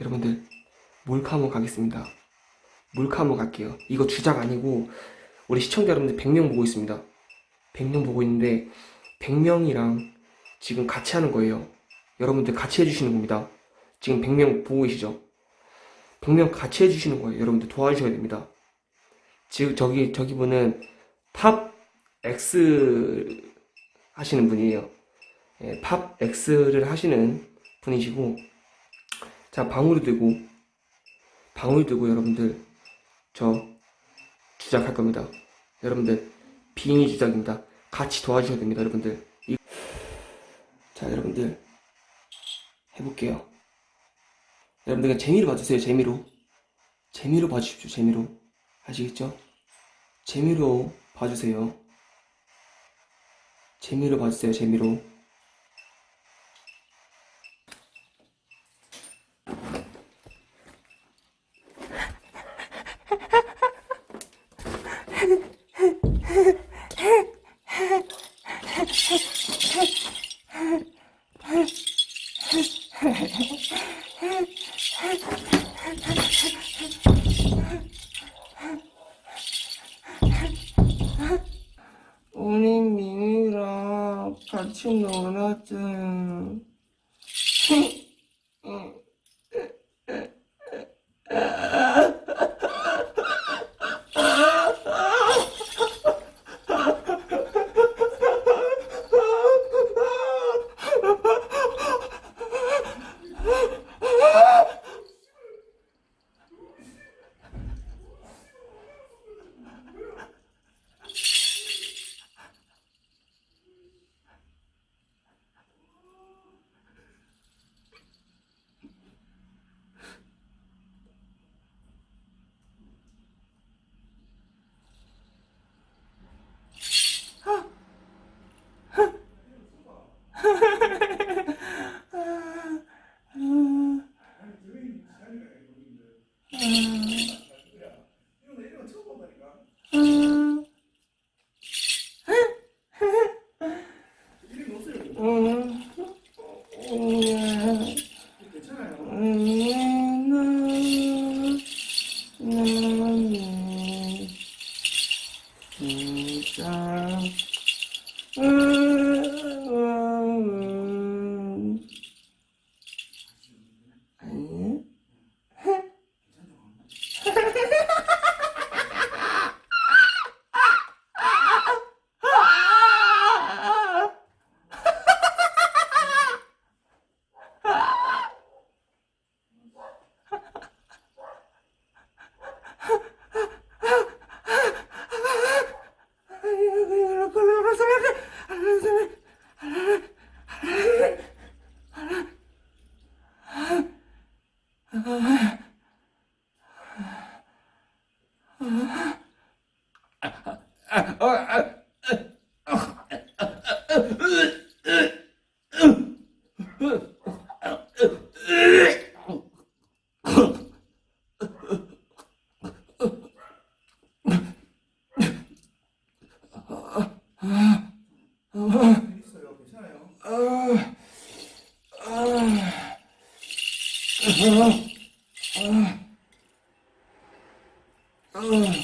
여러분들 몰카 한번 가겠습니다. 몰카 한번 갈게요. 이거 주작 아니고 우리 시청자 여러분들 100명 보고 있습니다. 100명 보고 있는데 100명이랑 지금 같이 하는 거예요. 여러분들 같이 해주시는 겁니다. 지금 100명 보고 계시죠? 100명 같이 해주시는 거예요. 여러분들 도와주셔야 됩니다. 지금 저기 저기 분은 팝 X 하시는 분이에요. 예, 팝 X를 하시는 분이시고 자 방울이 들고 방울 들고 여러분들 저 주작할 겁니다. 여러분들 비니 주작입니다. 같이 도와주셔야 됩니다, 여러분들. 이- 자, 여러분들 해볼게요. 여러분들 그냥 재미로 봐주세요, 재미로. 재미로 봐주십시오, 재미로. 아시겠죠? 재미로 봐주세요. 재미로 봐주세요, 재미로. 우리 민이랑 같이 놀았지. Oh. 괜찮아요. 니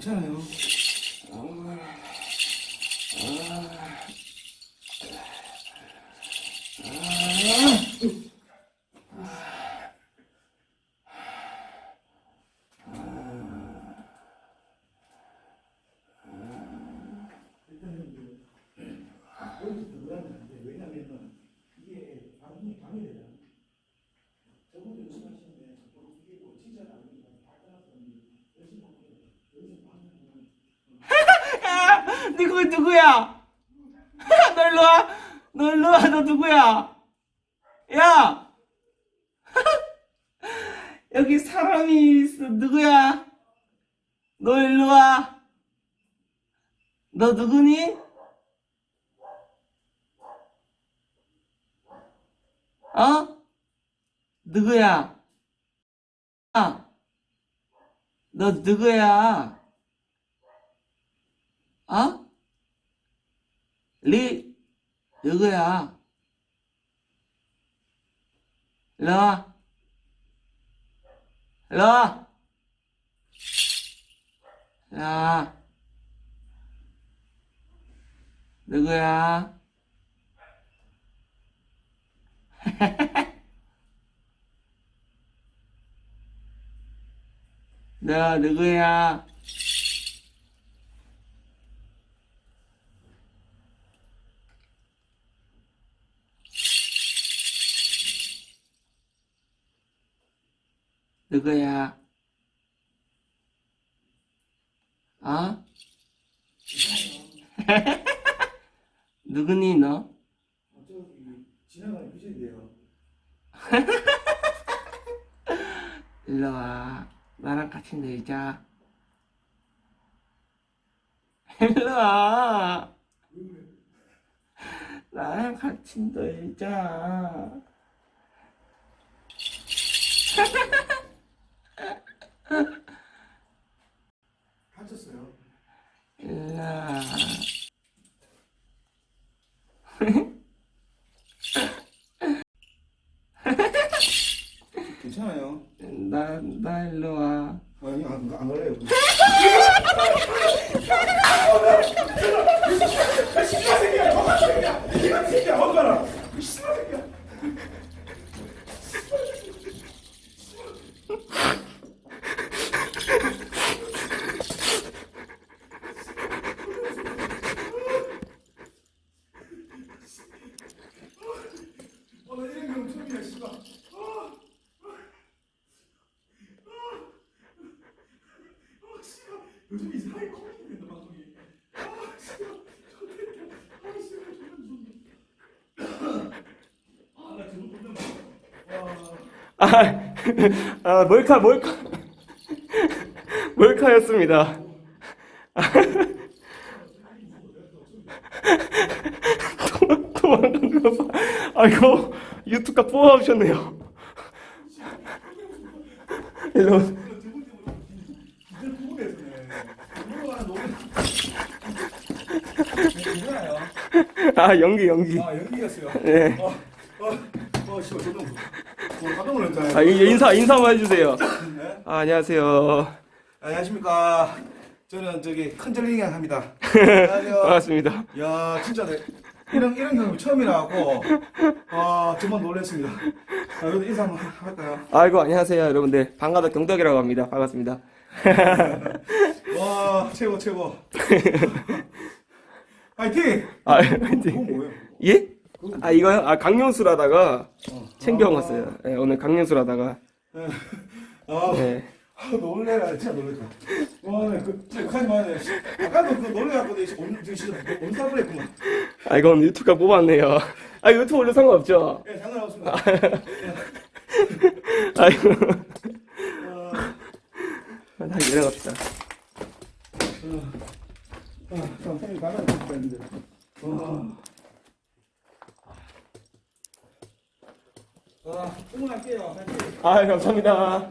그거 누구야? 너 일로 와. 너 일로 와. 너 누구야? 야! 여기 사람이 있어. 누구야? 너 일로 와. 너 누구니? 어? 누구야? 아, 너 누구야? 어? 리. 일로 와. 일로 와. 누구야? 너 누구야? 누구야? 어? 누구니 너? 일로 와. 나랑 같이 놀자. 일로 와. 나랑 같이 놀자. 다쳤어요. 와. 괜찮아요. 나, 나 일로 와. 아니 안, 안 걸려요. 어, 나 이런 경우 처음이야, 씨발. 요즘 이상하게 커밍이 된다, 방송이. 아, 씨발. 아, 씨발, 존나 무섭네. 아, 나 존나 무서워. 와. 아, 아 몰카 몰카 몰카였습니다. 도망- 도망간 거 봐. 아이고 유튜브가 뽑아주셨네요. 일로 구분했네. 이거는 너무. 아 연기 연기. 아, 연기였어요. 네. 어, 어, 어, 씨발. 어, 깜짝 놀랐잖아요. 아 이- 인사 인사 한번 해주세요. 네? 아, 안녕하세요. 안녕하십니까. 저는 저기 큰절링이 합니다. 안녕하세요. 반갑습니다. 야, 진짜 내, 이런 이런 경험 처음이라 갖고 아 정말 놀랐습니다. 아, 여기도 인사 한번 할까요? 아이고 안녕하세요 여러분들 반가다 경덕이라고 합니다. 반갑습니다. 와 최고 최고. 파이팅. 아 그건 뭐예요? 예? 아 이거요? 아 강령수라다가 어. 챙겨 아, 왔어요. 네, 오늘 강령수라다가. 예. 아, 네. 아, 놀래라 진짜 놀랬다. 와, 네, 그 진짜 하지 마요. 아까도 그 놀래갖고 내 오늘 지금 진짜 온사을 했구만. 아 이건 유튜브가 뽑았네요. 아 유튜브 올려 상관없죠? 예, 상관없습니다. 아이고 아, 다시 내려갑시다. 아, 가면 좋겠다 했는데. 와. 아, 응원할게요. 아 감사합니다.